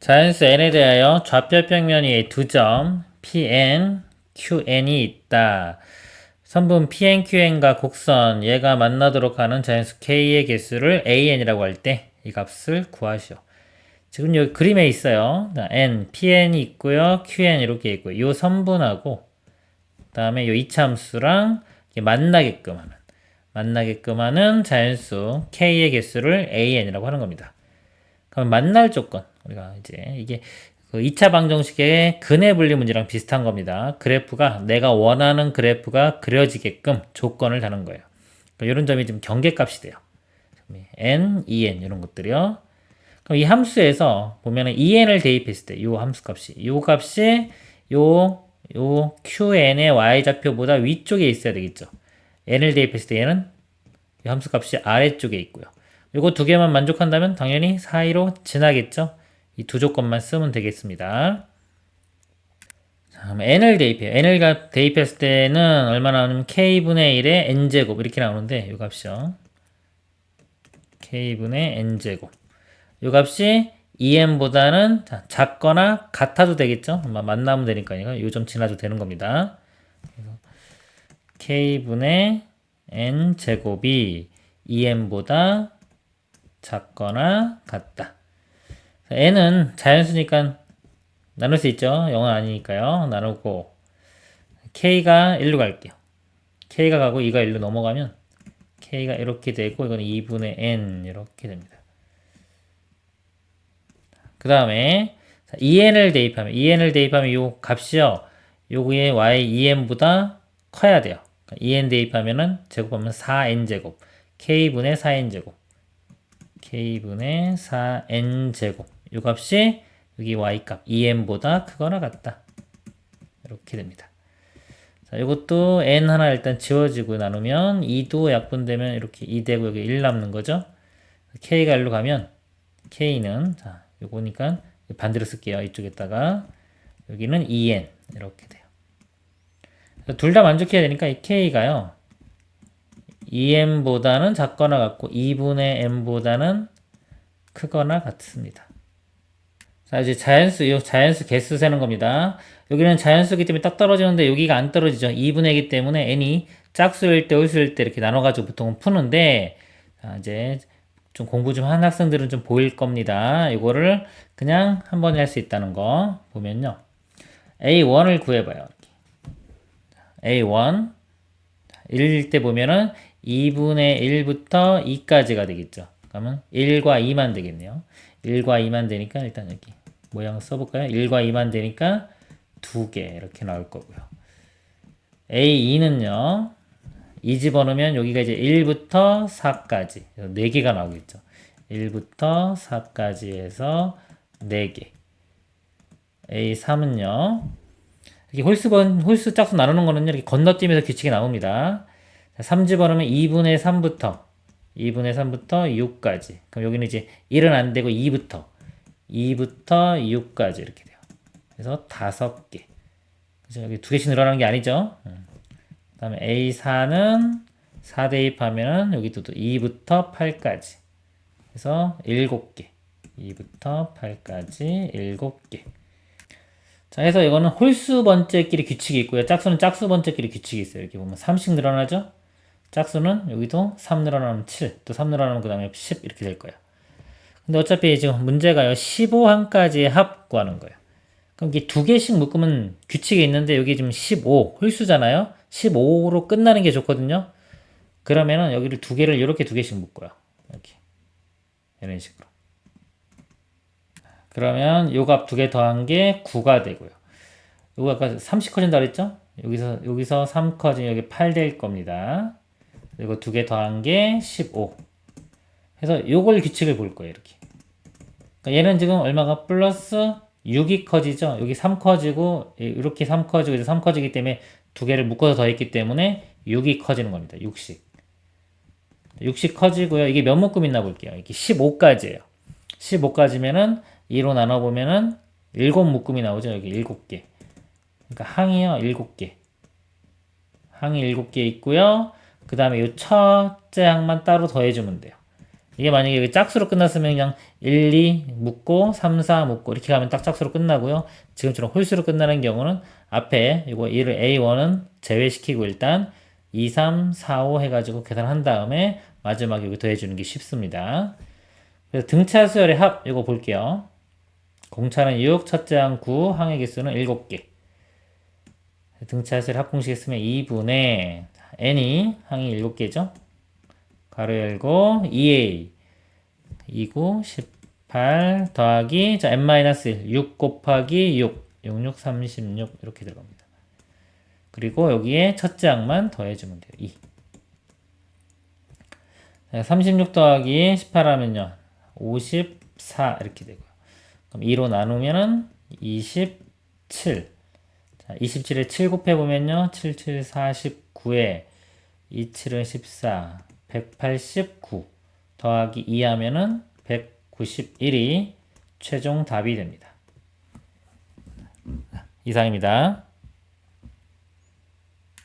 자연수 n에 대하여 좌표평면 위에 두점 pn, qn이 있다. 선분 pn, qn과 곡선 얘가 만나도록 하는 자연수 k의 개수를 an이라고 할 때 이 값을 구하시오. 지금 여기 그림에 있어요. 자, n, pn이 있고요. qn 이렇게 있고요. 이 선분하고 그다음에 이 이렇게 만나게끔 하는 만나게끔 하는 자연수 k의 개수를 an이라고 하는 겁니다. 그럼 만날 조건 우리가 이제 이게 그 2차 방정식의 근해 분리 문제랑 비슷한 겁니다. 그래프가 내가 원하는 그래프가 그려지게끔 조건을 다는 거예요. 이런 점이 좀 경계값이 돼요. n, 2n 이런 것들이요. 그럼 이 함수에서 보면은 2n을 대입했을 때 이 함수 값이 이 값이 요, 요 qn의 y좌표보다 위쪽에 있어야 되겠죠. n을 대입했을 때 얘는 이 함수 값이 아래쪽에 있고요. 이거 두 개만 만족한다면 당연히 사이로 지나겠죠. 이 두 조건만 쓰면 되겠습니다. 자, n을 대입해요. n을 대입했을 때는 얼마 나오냐면 k분의 1의 n제곱 이렇게 나오는데 이 값이요. k분의 n제곱. 이 값이 2n보다는 작거나 같아도 되겠죠? 만나면 되니까요. 요점 지나도 되는 겁니다. k분의 n제곱이 2n보다 작거나 같다. n은 자연수니까 나눌 수 있죠. 0은 아니니까요. 나누고 k가 1로 갈게요. k가 가고 2가 1로 넘어가면 k가 이렇게 되고 이거는 2분의 n 이렇게 됩니다. 그 다음에 2n을 대입하면 2n을 대입하면 이 값이요. 요거의 y 2n보다 커야 돼요. 2n 대입하면은 제곱하면 4n 제곱 k분의 4n 제곱 k분의 4n 제곱 이 값이 여기 y값 2n보다 크거나 같다. 이렇게 됩니다. 자, 이것도 n 하나 일단 지워지고 나누면 2도 약분되면 이렇게 2 되고 여기 1 남는 거죠. k가 1로 가면 k는 자, 요거니까 반대로 쓸게요. 이쪽에다가 여기는 2n 이렇게 돼요. 둘 다 만족해야 되니까 이 k가요. 2n보다는 작거나 같고 2분의 n보다는 크거나 같습니다. 자, 이제 자연수, 이 자연수 개수 세는 겁니다. 여기는 자연수기 때문에 딱 떨어지는데 여기가 안 떨어지죠. 2분의이기 때문에 n이 짝수일 때, 홀수일 때 이렇게 나눠가지고 보통 푸는데, 자, 이제 좀 공부 좀 한 학생들은 좀 보일 겁니다. 이거를 그냥 한 번에 할 수 있다는 거 보면요. A1을 구해봐요. A1. 1일 때 보면은 2분의 1부터 2까지가 되겠죠. 그러면 1과 2만 되겠네요. 1과 2만 되니까 일단 여기 모양을 써볼까요? 1과 2만 되니까 2개 이렇게 나올 거고요. A2는요. 2 집어넣으면 여기가 이제 1부터 4까지 4개가 나오겠죠. 1부터 4까지 해서 4개. A3은요. 이렇게 홀수 번, 홀수 짝수 나누는 거는요. 이렇게 건너뛰면서 규칙이 나옵니다. 3 집어넣으면 2분의 3부터 2분의 3부터 6까지. 그럼 여기는 이제 1은 안 되고 2부터 2부터 6까지 이렇게 돼요. 그래서 5개. 그래서 여기 두 개씩 늘어나는 게 아니죠. 음. 그 다음에 A4는 4 대입하면 여기도 2부터 8까지. 그래서 7개. 2부터 8까지 7개. 자, 해서 이거는 홀수 번째끼리 규칙이 있고요. 짝수는 짝수 번째끼리 규칙이 있어요. 이렇게 보면 3씩 늘어나죠? 짝수는 여기도 3 늘어나면 7, 또 3 늘어나면 그 다음에 10 이렇게 될 거예요. 근데 어차피 지금 문제가요. 15항까지의 합 구하는 거예요. 그럼 이게 두 개씩 묶으면 규칙이 있는데 여기 지금 15 홀수잖아요. 15로 끝나는 게 좋거든요. 그러면은 여기를 두 개를 이렇게 두 개씩 묶어요. 이렇게 이런 식으로. 그러면 요 값 두 개 더한 게 9가 되고요. 요거 아까 30 커진다 그랬죠? 여기서 여기서 3 커지면 여기 8 될 겁니다. 그리고 두 개 더한 게 15. 그래서 요걸 규칙을 볼 거예요, 이렇게. 그러니까 얘는 지금 얼마가 플러스 6이 커지죠? 여기 3 커지고, 이렇게 3 커지고, 이제 3 커지기 때문에 두 개를 묶어서 더했기 때문에 6이 커지는 겁니다. 6씩. 6씩 커지고요. 이게 몇 묶음 있나 볼게요. 이게 15까지예요. 15까지면은 2로 나눠보면은 7 묶음이 나오죠. 여기 7개. 그러니까 항이요. 7개. 항이 7개 있고요. 그 다음에 이 첫째 항만 따로 더해주면 돼요. 이게 만약에 짝수로 끝났으면 그냥 1, 2 묶고 3, 4 묶고 이렇게 가면 딱 짝수로 끝나고요. 지금처럼 홀수로 끝나는 경우는 앞에 이거 1을 A1은 제외시키고 일단 2, 3, 4, 5 해가지고 계산한 다음에 마지막에 여기 더해주는 게 쉽습니다. 그래서 등차 수열의 합 이거 볼게요. 공차는 6, 첫째 항 9, 항의 개수는 7개. 등차 수열 합 공식에 쓰면 2분의 n이 항이 7개죠. 가로 열고 2a 2구 18 더하기 자 n-1 6 곱하기 6 66 36 이렇게 들어갑니다. 그리고 여기에 첫째 항만 더해주면 돼요. 2 36 더하기 18 하면요 54 이렇게 되고요. 그럼 2로 나누면은 27 자, 27에 7 곱해보면요 7, 7, 49에 2, 7은 14 189 더하기 2 하면은 191이 최종 답이 됩니다. 이상입니다.